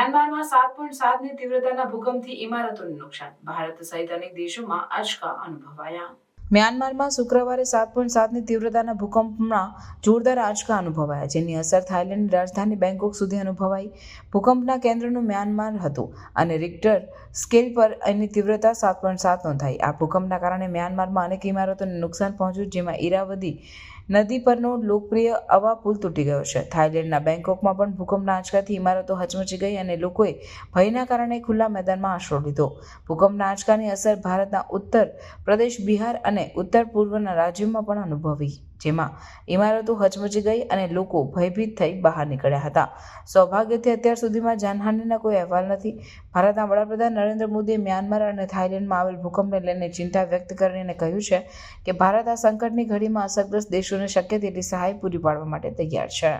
મ્યાનમારમાં સાત પોઈન્ટ સાતની તીવ્રતાના ભૂકંપથી ઇમારતોનું નુકસાન. ભારત સહિત અનેક દેશોમાં આંચકા અનુભવાયા. મ્યાનમારમાં શુક્રવારે સાત પોઈન્ટ સાતની તીવ્રતાના ભૂકંપમાં જોરદાર આંચકા અનુભવાયા, જેની અસર થાઇલેન્ડની રાજધાની બેંકોક સુધી અનુભવાઈ. ભૂકંપના કેન્દ્રનું મ્યાનમાર હતું અને રિક્ટર સ્કેલ પર એની તીવ્રતા સાત પોઈન્ટ સાત નોંધાઈ. આ ભૂકંપના કારણે મ્યાનમારમાં અનેક ઇમારતોને નુકસાન પહોંચ્યું, જેમાં ઈરાવદી નદી પરનો લોકપ્રિય અવા પુલ તૂટી ગયો છે. થાઇલેન્ડના બેંકોકમાં પણ ભૂકંપના આંચકાથી ઇમારતો હચમચી ગઈ અને લોકોએ ભયના કારણે ખુલ્લા મેદાનમાં આશરો લીધો. ભૂકંપના આંચકાની અસર ભારતના ઉત્તર પ્રદેશ, બિહાર અને ઉત્તર પૂર્વના રાજ્યોમાં પણ અનુભવી, જેમાં ઇમારતો હચમચી ગઈ અને લોકો ભયભીત થઈ બહાર નીકળ્યા હતા. સૌભાગ્યથી અત્યાર સુધીમાં જાનહાનિના કોઈ અહેવાલ નથી. ભારતના વડાપ્રધાન નરેન્દ્ર મોદીએ મ્યાનમાર અને થાઇલેન્ડમાં આવેલ ભૂકંપને લઈને ચિંતા વ્યક્ત કરીને કહ્યું છે કે ભારત આ સંકટની ઘડીમાં અસરગ્રસ્ત દેશોને શક્ય તેટલી સહાય પૂરી પાડવા માટે તૈયાર છે.